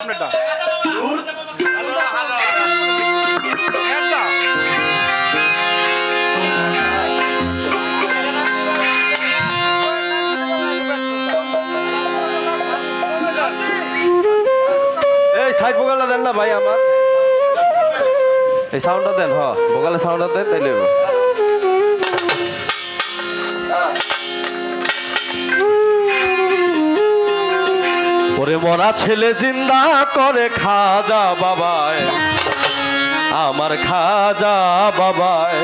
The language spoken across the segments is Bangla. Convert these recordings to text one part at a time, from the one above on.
আপনারটা। এই সাইড ভোকালটা দেন না ভাই আমার এই সাউন্ডটা দেন, হ, ভোকালের সাউন্ডটা দেন, তাইলে ওরে মরা ছেলে জিন্দা করে খাজা বাবায়। আমার খাজা বাবায়।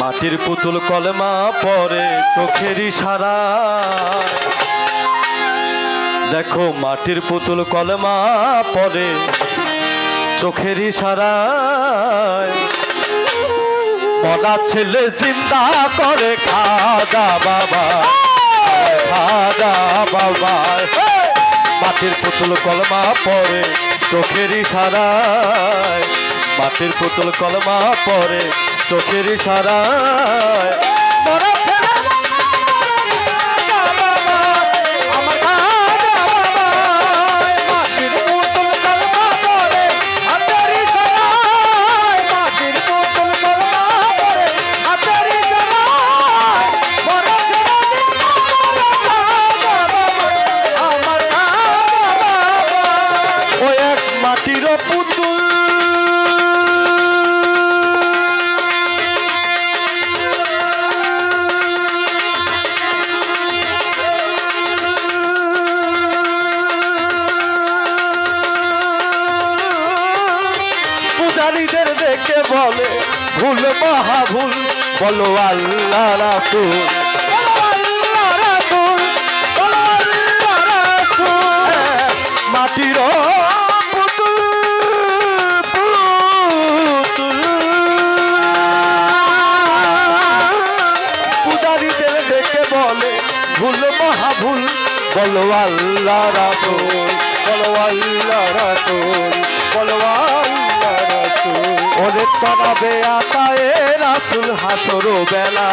মাটির পুতুল কলমা পরে চোখের ইশারা। দেখো মাটির পুতুল কলমা পরে চোখের ইশারায় মরা ছেলে জিন্দা করে খাজা বাবা খাজা বাবা মাটির পুতুল কলমা পরে চোখের ইশারায় মাটির পুতুল কলমা পরে চোখের ইশারায় মাটির পুতুল। পূজারীদের দেখে বলে ভুল মহা ভুল বলো আল্লাহ রাসুল মাটির বলো আল্লাহ রাসুল, বলো আল্লাহ রাসুল, বলো আল্লাহ রাসুল। ওরে তরাবে আতায়ে রাসুল, হাসর বেলা।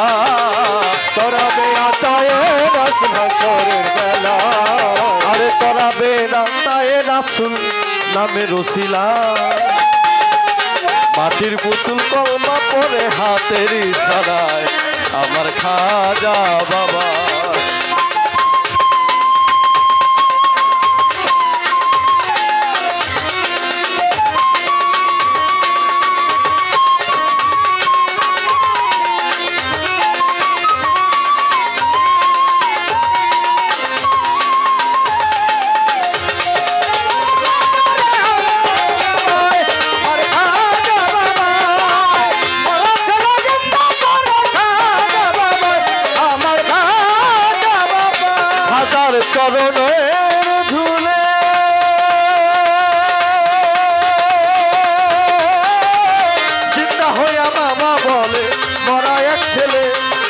তরাবে আতায়ে রাসুল, হাসরের বেলা। আরে তরাবে আতায়ে রাসুল নামে রসিলা মাটির পুতুল কলমা পরে হাতের ইশারায়, আমার খাজা বাবা। হইয়া মামা বলে মরা এক ছেলে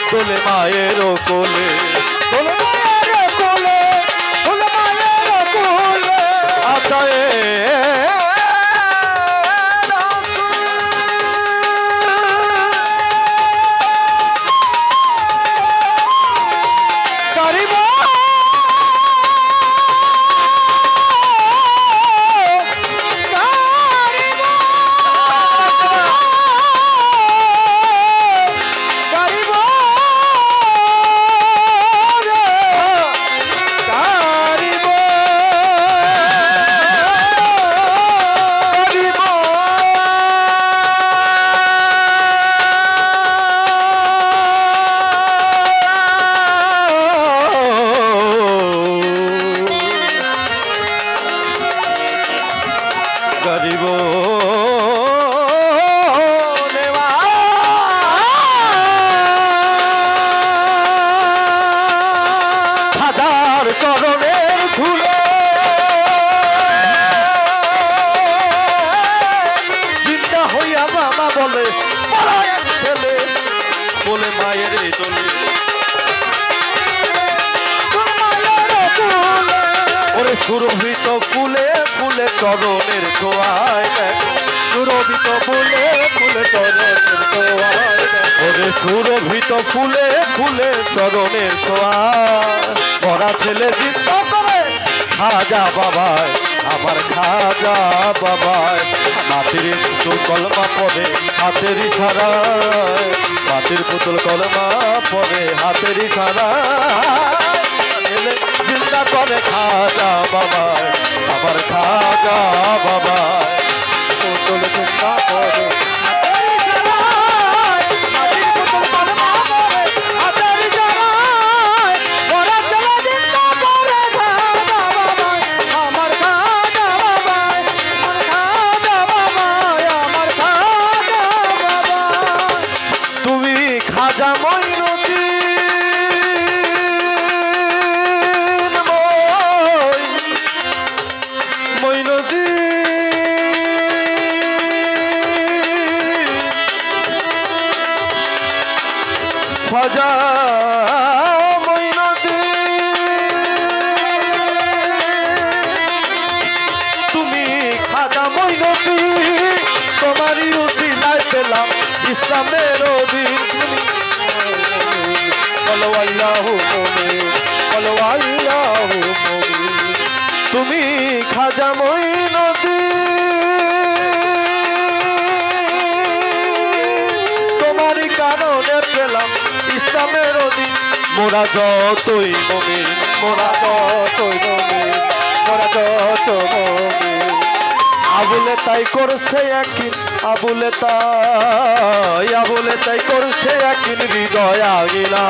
তোলে মায়েরও কোলে। ওরে সুরভিত ফুলে ফুলে চরণের ছোঁয়ায় সুরভিত ফুলে ফুলে চরণের ছোঁয়ায় ওরে সুরভিত ফুলে ফুলে চরণের ছোঁয়া মরা ছেলে চিন্তা করে, খাজা বাবায় আমার খাজা বাবায়, মাটির পুতুল কলমা পরে হাতের ইশারায় মাটির পুতুল কলমা পরে হাতের ইশারায় জিন্দা করে খাজা বাবায় আমার খাজা বাবায়। পুতুল জিন্দা করে ইসলামের অধীন বলো আল্লাহু বলো আল্লাহু তুমি খাজা মইনুদ্দিন তোমারই কারণে পেলাম ইসলামের অধীন। মোরা যতই মোরা যতই মোরা যত আবুলে তাই করছে একদিন, আবুলে তাই আবুলে তাই করছে একদিন হৃদয় আগিলা।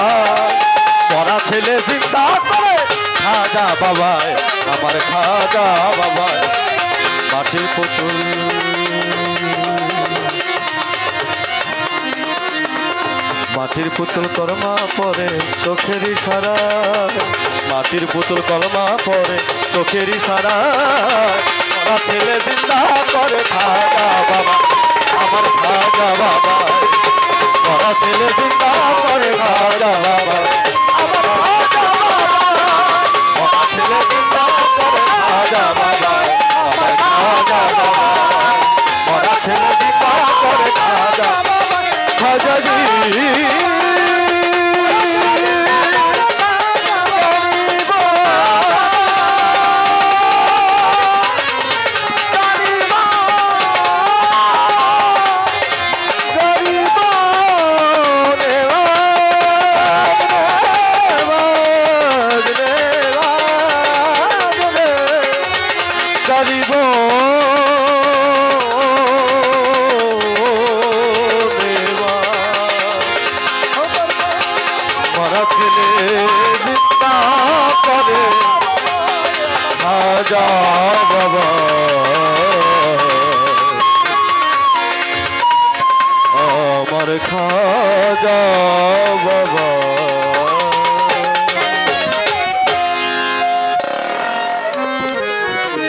পড়া ছেলে চিন্তা করে, খাজা বাবায়, আমার খাজা বাবায়, মাটির পুতুল। মাটির পুতুল কলমা পরে চোখের ইশারা। মাটির পুতুল কলমা পরে চোখের ইশারা। ওরা ছেলে জিন্দা করে খাজা বাবা, আমার খাজা বাবা। ছেলে জিন্দা করে খাজা বাবা, আমার গরিব মরা ছেলে জিন্দা করে। খাজা বাবা। আমার খাজা বাবা।